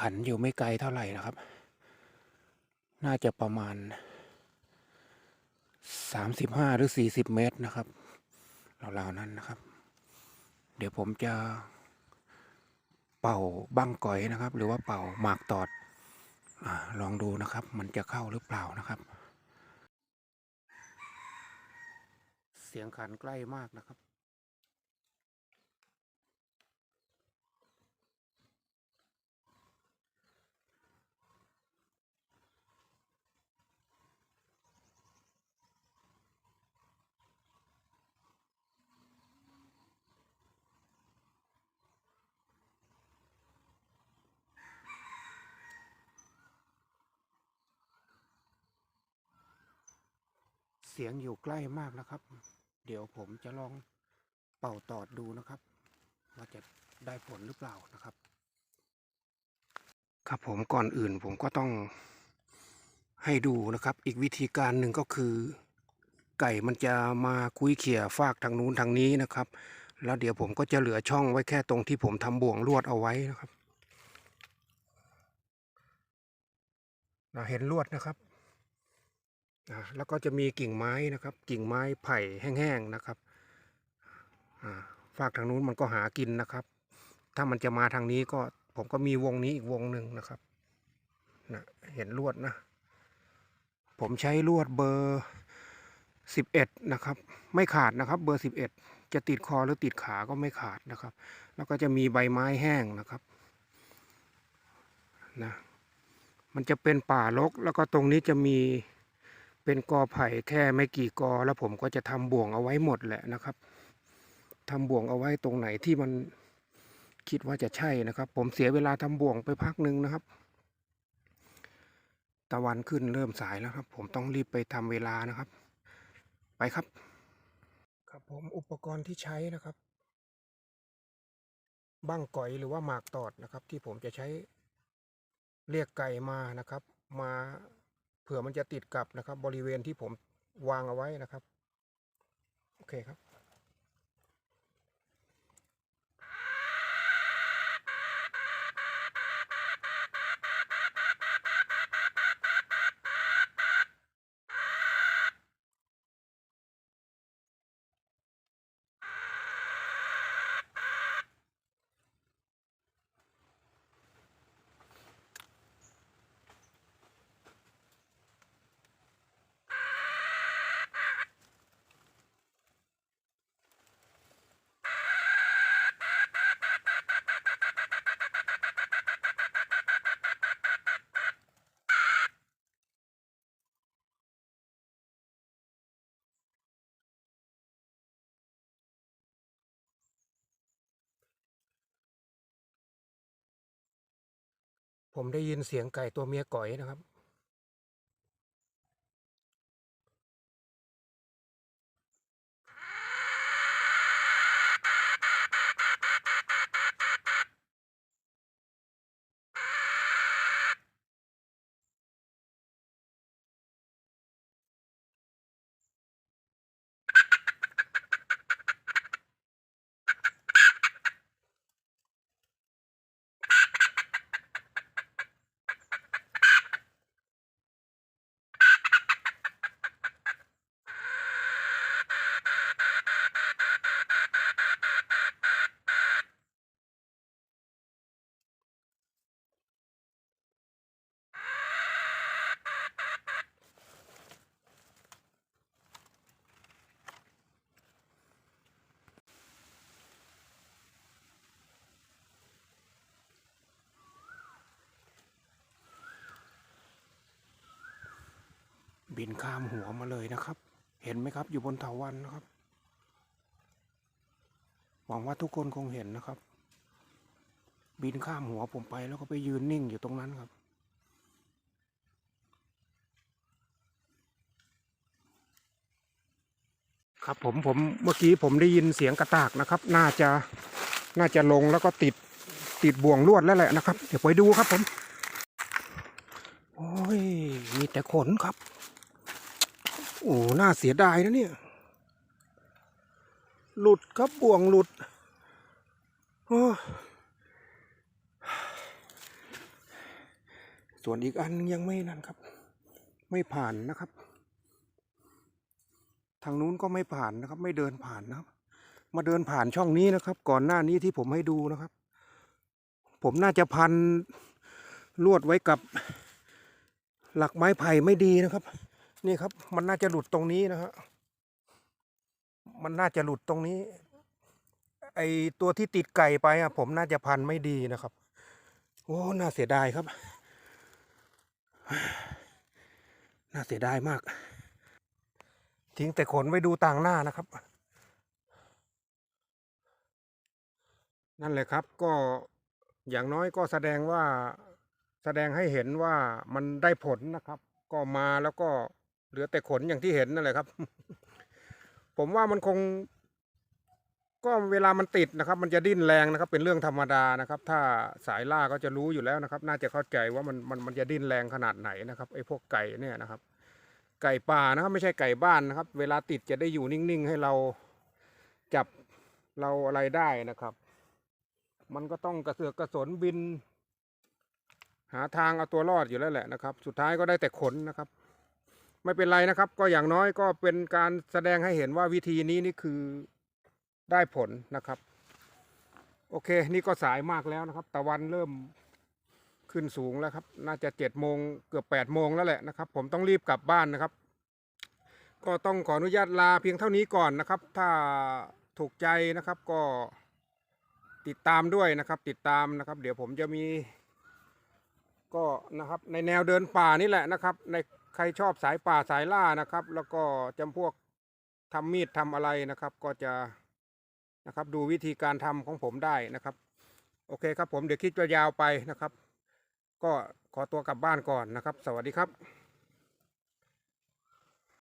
ขันอยู่ไม่ไกลเท่าไหร่นะครับ น่าจะประมาณสามสิบห้าหรือสี่สิบเมตรนะครับราวๆนั้นนะครับ เดี๋ยวผมจะเป่าบั้งก่อยนะครับ หรือว่าเป่าหมากตอดอลองดูนะครับ มันจะเข้าหรือเปล่านะครับ เสียงขันใกล้มากนะครับ สียงอยู่ใกล้มากนะครับ เดี๋ยวผมจะลองเป่าตอดดูนะครับ ว่าจะได้ผลหรือเปล่านะครับ ครับผมก่อนอื่นผมก็ต้องให้ดูนะครับ อีกวิธีการหนึ่งก็คือ ไก่มันจะมาคุยเขี่ยฟากทางนู้นทางนี้นะครับ แล้วเดี๋ยวผมก็จะเหลือช่องไว้แค่ตรงที่ผมทำบ่วงลวดเอาไว้นะครับเห็นลวดนะครับ แล้วก็จะมีกิ่งไม้นะครับ กิ่งไม้ไผ่แห้งๆนะครับฝากทางนู้นมันก็หากินนะครับ ถ้ามันจะมาทางนี้ก็ผมก็มีวงนี้อีกวงหนึ่งนะครับนะเห็นลวดนะ ผมใช้ลวดเบอร์สิบเอ็ดนะครับ ไม่ขาดนะครับ เบอร์สิบเอ็ดจะติดคอหรือติดขาก็ไม่ขาดนะครับ แล้วก็จะมีใบไม้แห้งนะครับนะมันจะเป็นป่ารกแล้วก็ตรงนี้จะมี เป็นกอไผ่แค่ไม่กี่กอ แล้วผมก็จะทำบ่วงเอาไว้หมดแหละนะครับทำบ่วงเอาไว้ตรงไหนที่มันคิดว่าจะใช่นะครับ ผมเสียเวลาทำบ่วงไปพักหนึ่งนะครับ ตะวันขึ้นเริ่มสายแล้วครับ ผมต้องรีบไปทำเวลานะครับ ไปครับ ครับผมอุปกรณ์ที่ใช้นะครับบั้งก่อยหรือว่าหมากตอดนะครับ ที่ผมจะใช้เรียกไก่มานะครับ มา ผื่อมันจะติดกับนะครับ บริเวณที่ผมวางเอาไว้นะครับ โอเคครับ ผมได้ยินเสียงไก่ตัวเมียก่อยนะครับ บินข้ามหัวมาเลยนะครับ เห็นไหมครับอยู่บนเถาวันนะครับ หวังว่าทุกคนคงเห็นนะครับ บินข้ามหัวผมไปแล้วก็ไปยืนนิ่งอยู่ตรงนั้นครับครับผมผมเมื่อกี้ผมได้ยินเสียงกระตากนะครับ น่าจะน่าจะลงแล้วก็ติดติดบ่วงลวดแล้วแหละนะครับ เดี๋ยวไปดูครับผม โอ้ย มีแต่ขนครับ โอ้น่าเสียดายนะเนี่ย หลุดครับบ่วงหลุด โอ้ส่วนอีกอันยังไม่นั่นครับ ไม่ผ่านนะครับ ทางนู้นก็ไม่ผ่านนะครับ ไม่เดินผ่านนะครับ มาเดินผ่านช่องนี้นะครับ ก่อนหน้านี้ที่ผมให้ดูนะครับ ผมน่าจะพันลวดไว้กับ หลักไม้ไผ่ไม่ดีนะครับ นี่ครับ มันน่าจะหลุดตรงนี้นะฮะมันน่าจะหลุดตรงนี้ ไอตัวที่ติดไก่ไปอะ ผมน่าจะพันไม่ดีนะครับ โอ้น่าเสียดายครับ น่าเสียดายมาก ทิ้งแต่ขนไว้ดูต่างหน้านะครับ นั่นแหละครับ ก็อย่างน้อยก็แสดงว่าแสดงให้เห็นว่ามันได้ผลนะครับ ก็มาแล้วก็ เหลือแต่ขนอย่างที่เห็นนั่นแหละครับ ผมว่ามันคง ก็เวลามันติดนะครับ มันจะดิ้นแรงนะครับ เป็นเรื่องธรรมดานะครับ ถ้าสายล่าก็จะรู้อยู่แล้วนะครับ น่าจะเข้าใจว่ามันมันมันจะดิ้นแรงขนาดไหนนะครับไอ้พวกไก่เนี่ยนะครับ ไก่ป่านะครับ ไม่ใช่ไก่บ้านนะครับ เวลาติดจะได้อยู่นิ่งๆ ให้เราจับเราอะไรได้นะครับ มันก็ต้องกระเสือกกระสนบิน หาทางเอาตัวรอดอยู่แล้วแหละนะครับ สุดท้ายก็ได้แต่ขนนะครับ ไม่เป็นไรนะครับ ก็อย่างน้อยก็เป็นการแสดงให้เห็นว่าวิธีนี้นี่คือได้ผลนะครับ โอเค นี่ก็สายมากแล้วนะครับ ตะวันเริ่มขึ้นสูงแล้วครับ น่าจะเจ็ดโมงเกือบแปดโมงแล้วแหละนะครับ ผมต้องรีบกลับบ้านนะครับ ก็ต้องขออนุญาตลาเพียงเท่านี้ก่อนนะครับ ถ้าถูกใจนะครับก็ติดตามด้วยนะครับ ติดตามนะครับ เดี๋ยวผมจะมี ก็นะครับในแนวเดินป่านี่แหละนะครับ ใน ใครชอบสายป่าสายล่านะครับ แล้วก็จำพวกทำมีดทำอะไรนะครับ ก็จะนะครับดูวิธีการทำของผมได้นะครับ โอเคครับผมเดี๋ยวคิดจะยาวไปนะครับ ก็ขอตัวกลับบ้านก่อนนะครับ สวัสดีครับ